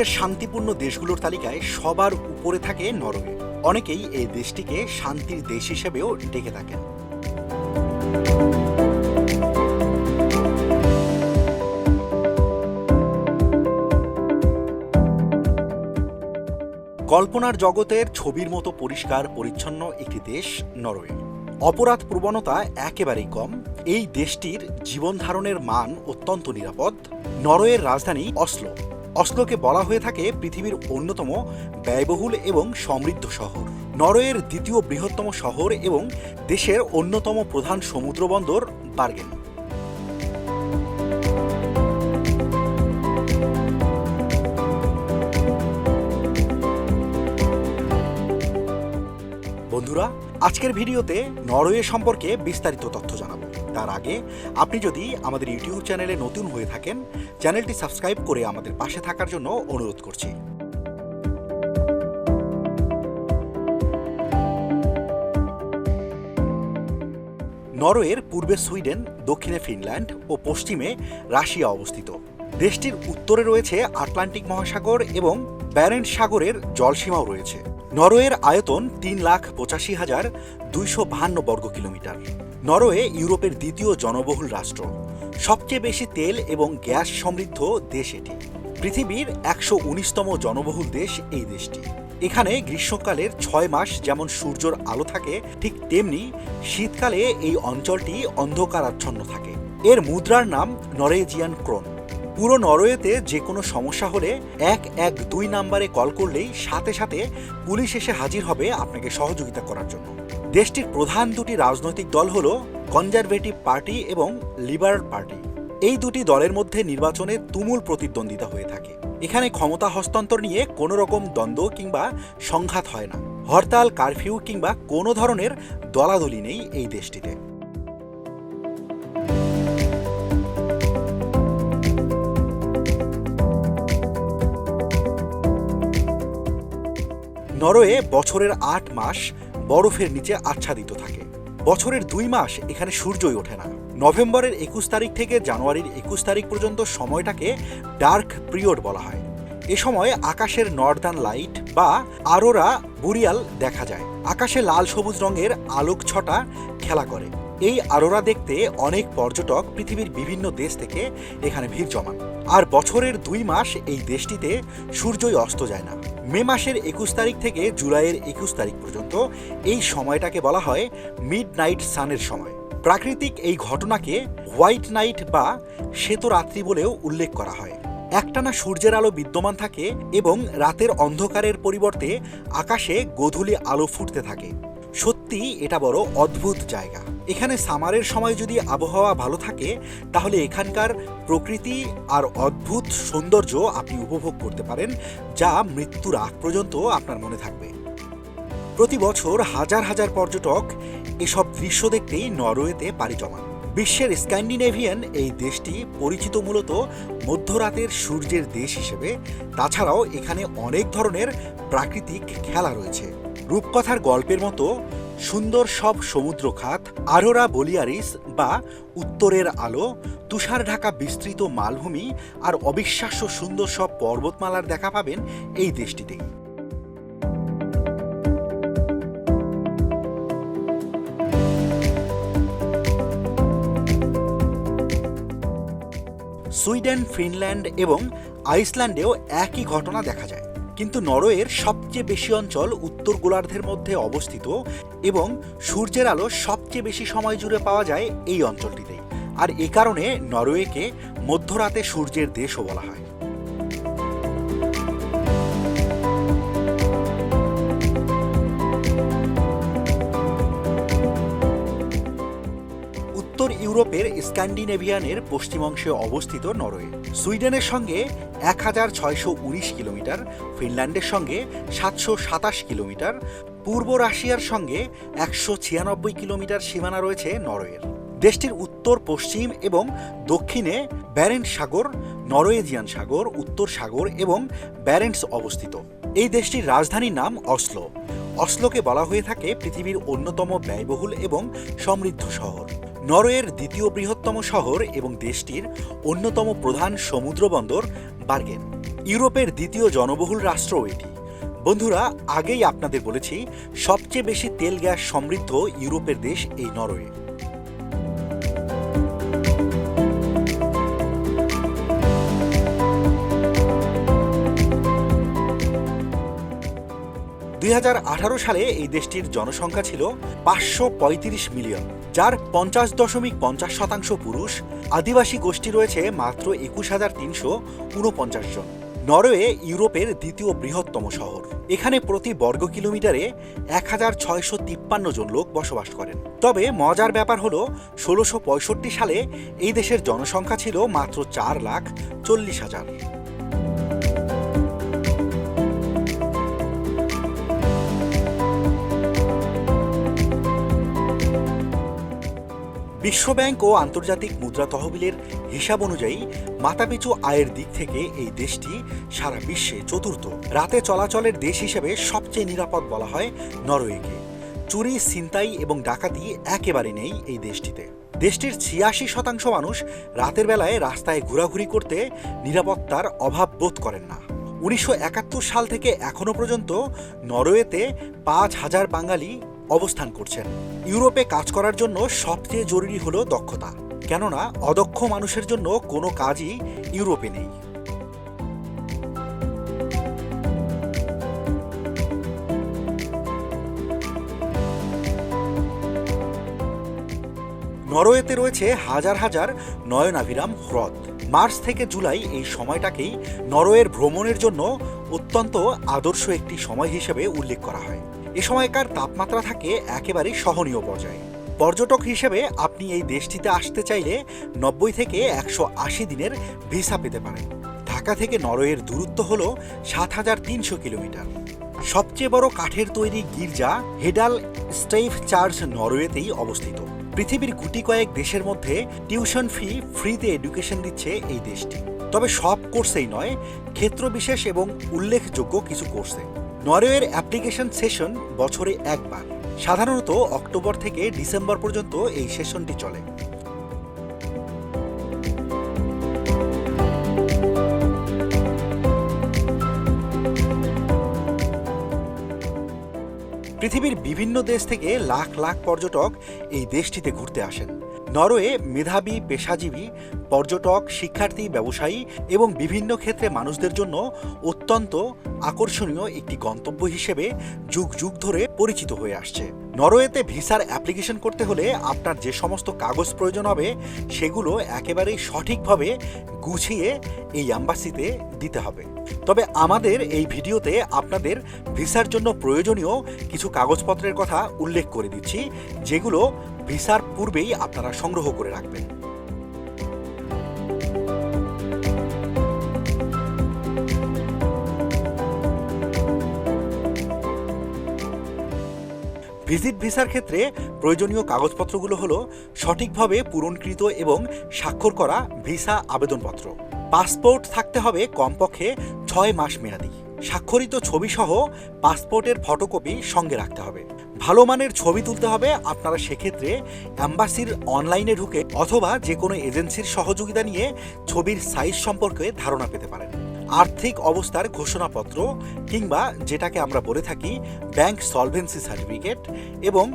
বিশ্বের শান্তিপূর্ণ দেশগুলোর তালিকায় সবার উপরে থাকে নরওয়ে অনেকেই এই দেশটিকে শান্তির দেশ হিসেবেও ডেকে থাকেন। কল্পনার জগতের ছবির মতো পরিষ্কার, পরিচ্ছন্ন একটি দেশ নরওয়ে। অপরাধ প্রবণতা একেবারেই কম। এই দেশটির জীবন ধারণের মান অত্যন্ত নিরাপদ। নরওয়ের রাজধানী অসলো। অসলোকে বলা হয়ে থাকে পৃথিবীর অন্যতম ব্যয়বহুল এবং সমৃদ্ধ শহর। নরওয়ের দ্বিতীয় বৃহত্তম শহর এবং দেশের অন্যতম প্রধান সমুদ্র বন্দর বার্গেন। বন্ধুরা, আজকের ভিডিওতে নরওয়ে সম্পর্কে বিস্তারিত তথ্য জানাব। তার আগে, আপনি যদি আমাদের ইউটিউব চ্যানেলে নতুন হয়ে থাকেন, চ্যানেলটি সাবস্ক্রাইব করে আমাদের পাশে থাকার জন্য অনুরোধ করছি। নরওয়ের পূর্বে সুইডেন, দক্ষিণে ফিনল্যান্ড ও পশ্চিমে রাশিয়া অবস্থিত। দেশটির উত্তরে রয়েছে আটলান্টিক মহাসাগর এবং ব্যারেন্ট সাগরের জলসীমাও রয়েছে। নরওয়ের আয়তন তিন লাখ পঁচাশি হাজার দুইশো বাহান্ন বর্গ কিলোমিটার নরওয়ে ইউরোপের দ্বিতীয় জনবহুল রাষ্ট্র। সবচেয়ে বেশি তেল এবং গ্যাস সমৃদ্ধ দেশ এটি। পৃথিবীর একশো উনিশতম জনবহুল দেশ এই দেশটি। এখানে গ্রীষ্মকালের ছয় মাস যেমন সূর্যর আলো থাকে, ঠিক তেমনি শীতকালে এই অঞ্চলটি অন্ধকারাচ্ছন্ন থাকে। এর মুদ্রার নাম নরেজিয়ান ক্রোন। পুরো নরওয়েতে যে কোনো সমস্যা হলে এক এক দুই নাম্বারে কল করলেই সাথে সাথে পুলিশ এসে হাজির হবে আপনাকে সহযোগিতা করার জন্য। দেশটির প্রধান দুটি রাজনৈতিক দল হল কনজারভেটিভ পার্টি এবং লিবারাল পার্টি। এই দুটি দলের মধ্যে নির্বাচনে তুমুল প্রতিদ্বন্দ্বিতা হয়ে থাকে। এখানে ক্ষমতা হস্তান্তর নিয়ে কোনো রকম দ্বন্দ্ব কিংবা সংঘাত হয় না। হরতাল, কারফিউ কিংবা কোনো ধরনের দলাদলি নেই এই দেশটিতে। নরওয়ে বছরের আট মাস বরফের নিচে আচ্ছাদিত থাকে। বছরের দুই মাস এখানে সূর্যই ওঠে না। নভেম্বরের একুশ তারিখ থেকে জানুয়ারির একুশ তারিখ পর্যন্ত সময়টাকে ডার্ক পিরিয়ড বলা হয়। এ সময় আকাশের নর্দার্ন লাইট বা আরোরা বুরিয়াল দেখা যায়। আকাশে লাল সবুজ রঙের আলোক ছটা খেলা করে। এই আরোরা দেখতে অনেক পর্যটক পৃথিবীর বিভিন্ন দেশ থেকে এখানে ভিড় জমান। আর বছরের দুই মাস এই দেশটিতে সূর্যই অস্ত যায় না। মে মাসের একুশ তারিখ থেকে জুলাইয়ের একুশ তারিখ পর্যন্ত এই সময়টাকে বলা হয় মিড নাইট সানের সময়। প্রাকৃতিক এই ঘটনাকে হোয়াইট নাইট বা শ্বেতরাত্রি বলেও উল্লেখ করা হয়। একটানা সূর্যের আলো বিদ্যমান থাকে এবং রাতের অন্ধকারের পরিবর্তে আকাশে গোধূলি আলো ফুটতে থাকে। সত্যি এটা বড় অদ্ভুত জায়গা। এখানে সামারের সময় যদি আবহাওয়া ভালো থাকে, তাহলে এখানকার প্রকৃতি আর অদ্ভুত সৌন্দর্য আপনি উপভোগ করতে পারেন, যা মৃত্যুর আগ পর্যন্ত আপনার মনে থাকবে। প্রতি বছর হাজার হাজার পর্যটক এসব দৃশ্য দেখতেই নরওয়েতে পাড়ি জমান। বিশ্বের স্ক্যান্ডিনেভিয়ান এই দেশটি পরিচিত মূলত মধ্যরাতের সূর্যের দেশ হিসেবে। তাছাড়াও এখানে অনেক ধরনের প্রাকৃতিক খেলা রয়েছে। রূপকথার গল্পের মতো সুন্দর সব সমুদ্র খাত আরোরা বলিয়ারিস বা উত্তরের আলো, তুষার ঢাকা বিস্তৃত মালভূমি আর অবিশ্বাস্য সুন্দর সব পর্বতমালার দেখা পাবেন এই দেশটিতেই। সুইডেন, ফিনল্যান্ড এবং আইসল্যান্ডেও একই ঘটনা দেখা যায়। কিন্তু নরওয়ের সবচেয়ে বেশি অঞ্চল উত্তর গোলার্ধের মধ্যে অবস্থিত এবং সূর্যের আলো সবচেয়ে বেশি সময় জুড়ে পাওয়া যায় এই অঞ্চলটিতেই আর এ কারণে নরওয়েকে মধ্যরাতে সূর্যের দেশও বলা হয়। ইউরোপের স্ক্যান্ডিনেভিয়ানের পশ্চিম অংশে অবস্থিত নরওয়ে। সুইডেনের সঙ্গে এক হাজার ছয়শো উনিশ কিলোমিটার, ফিনল্যান্ডের সঙ্গে সাতশো সাতাশ কিলোমিটার, পূর্ব রাশিয়ার সঙ্গে একশো ছিয়ানব্বই কিলোমিটার সীমানা রয়েছে নরওয়ের। দেশটির উত্তর, পশ্চিম এবং দক্ষিণে ব্যারেন্ট সাগর, নরওয়েজিয়ান সাগর, উত্তর সাগর এবং ব্যারেন্টস অবস্থিত। এই দেশটির রাজধানীর নাম অসলো। অসলোকে বলা হয়ে থাকে পৃথিবীর অন্যতম ব্যয়বহুল এবং সমৃদ্ধ শহর। নরওয়ের দ্বিতীয় বৃহত্তম শহর এবং দেশটির অন্যতম প্রধান সমুদ্র বন্দর বার্গেন, ইউরোপের দ্বিতীয় জনবহুল রাষ্ট্র এটি। বন্ধুরা, আগেই আপনাদের বলেছি, সবচেয়ে বেশি তেল গ্যাস সমৃদ্ধ ইউরোপের দেশ এই নরওয়ে। দুই হাজার আঠারো সালে এই দেশটির জনসংখ্যা ছিল পাঁচশো পঁয়ত্রিশ মিলিয়ন, যার পঞ্চাশ দশমিক পঞ্চাশ শতাংশ পুরুষ। আদিবাসী গোষ্ঠী রয়েছে মাত্র একুশ হাজার তিনশো উনপঞ্চাশ জন। নরওয়ে ইউরোপের দ্বিতীয় বৃহত্তম শহর। এখানে প্রতি বর্গ কিলোমিটারে এক হাজার ছয়শো তিপ্পান্ন জন লোক বসবাস করেন। তবে মজার ব্যাপার হলো, ষোলোশো পঁয়ষট্টি সালে এই দেশের জনসংখ্যা ছিল মাত্র চার লাখ চল্লিশ হাজার। বিশ্বব্যাংক ও আন্তর্জাতিক মুদ্রা তহবিলের হিসাব অনুযায়ী মাথাপিছু আয়ের দিক থেকে এই দেশটি সারা বিশ্বে চতুর্থ। রাতে চলাচলের দেশ হিসেবে সবচেয়ে নিরাপদ বলা হয় নরওয়েকে। চুরি, ছিনতাই এবং ডাকাতি একেবারে নেই এই দেশটিতে। দেশটির ছিয়াশি শতাংশ মানুষ রাতের বেলায় রাস্তায় ঘোরাঘুরি করতে নিরাপত্তার অভাব বোধ করেন না। উনিশশো একাত্তর সাল থেকে এখনও পর্যন্ত নরওয়েতে পাঁচ হাজার বাঙালি অবস্থান করছেন। ইউরোপে কাজ করার জন্য সবচেয়ে জরুরি হলো দক্ষতা। কেননা, অদক্ষ মানুষের জন্য কোনো কাজই ইউরোপে নেই। নরওয়েতে রয়েছে হাজার হাজার নয়নাভিরাম হ্রদ। মার্চ থেকে জুলাই এই সময়টাকেই নরওয়ের ভ্রমণের জন্য অত্যন্ত আদর্শ একটি সময় হিসেবে উল্লেখ করা হয়। এ সময়কার তাপমাত্রা থাকে একেবারে সহনীয় পর্যায়ে। পর্যটক হিসেবে আপনি এই দেশটিতে আসতে চাইলে নব্বই থেকে একশো আশি দিনের ভিসা পেতে পারেন। ঢাকা থেকে নরওয়ের দূরত্ব হল সাত হাজার তিনশো কিলোমিটার। সবচেয়ে বড় কাঠের তৈরি গির্জা হেডাল স্টেইফ চার্চ নরওয়েতেই অবস্থিত। পৃথিবীর গুটি কয়েক দেশের মধ্যে টিউশন ফি ফ্রিতে এডুকেশন দিচ্ছে এই দেশটি। তবে সব কোর্সেই নয়, ক্ষেত্রবিশেষ এবং উল্লেখযোগ্য কিছু কোর্সে। নরওয়ের অ্যাপ্লিকেশন সেশন বছরে একবার, সাধারণত অক্টোবর থেকে ডিসেম্বর পর্যন্ত এই সেশনটি চলে। পৃথিবীর বিভিন্ন দেশ থেকে লাখ লাখ পর্যটক এই দেশটিতে ঘুরতে আসেন। নরওয়ে মেধাবী, পেশাজীবী, পর্যটক, শিক্ষার্থী, ব্যবসায়ী এবং বিভিন্ন ক্ষেত্রে মানুষদের জন্য অত্যন্ত আকর্ষণীয় একটি গন্তব্য হিসেবে যুগ যুগ ধরে পরিচিত হয়ে আসছে। নরওয়েতে ভিসার অ্যাপ্লিকেশন করতে হলে আপনার যে সমস্ত কাগজ প্রয়োজন হবে, সেগুলো একেবারেই সঠিকভাবে গুছিয়ে এই অ্যাম্বাসিতে দিতে হবে। তবে আমাদের এই ভিডিওতে আপনাদের ভিসার জন্য প্রয়োজনীয় কিছু কাগজপত্রের কথা উল্লেখ করে দিচ্ছি, যেগুলো ভিসার পূর্বেই আপনারা সংগ্রহ করে রাখবেন। ভিজিট ভিসার ক্ষেত্রে প্রয়োজনীয় কাগজপত্রগুলো হলো সঠিকভাবে পূরণকৃত এবং স্বাক্ষর করা ভিসা আবেদনপত্র। পাসপোর্ট থাকতে হবে কমপক্ষে ছয় মাস মেয়াদি। স্বাক্ষরিত ছবি সহ পাসপোর্টের ফটোকপি সঙ্গে রাখতে হবে। ভালো মানের ছবি তুলতে হবে আপনারা সেক্ষেত্রে অ্যাম্বাসির অনলাইনে ঢুকে অথবা যে কোনো এজেন্সির সহযোগিতা নিয়ে ছবির সাইজ সম্পর্কে ধারণা পেতে পারেন। আর্থিক অবস্থার ঘোষণাপত্র কিংবা যেটাকে আমরা বলে থাকি ব্যাংক সলভেন্সি সার্টিফিকেট এবং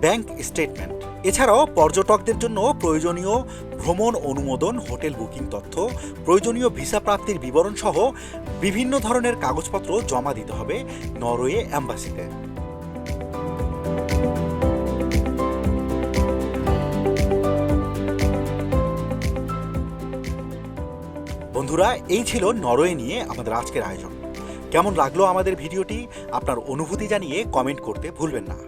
ব্যাংক স্টেটমেন্ট। এছাড়াও পর্যটকদের জন্য প্রয়োজনীয় ভ্রমণ অনুমোদন, হোটেল বুকিং তথ্য, প্রয়োজনীয় ভিসা প্রাপ্তির বিবরণ সহ বিভিন্ন ধরনের কাগজপত্র জমা দিতে হবে নরওয়ে অ্যাম্বাসিতে বন্ধুরা, এই ছিল নরওয়ে নিয়ে আমাদের আজকের আয়োজন। কেমন লাগল আমাদের ভিডিওটি? আপনার অনুভূতি জানিয়ে কমেন্ট করতে ভুলবেন না।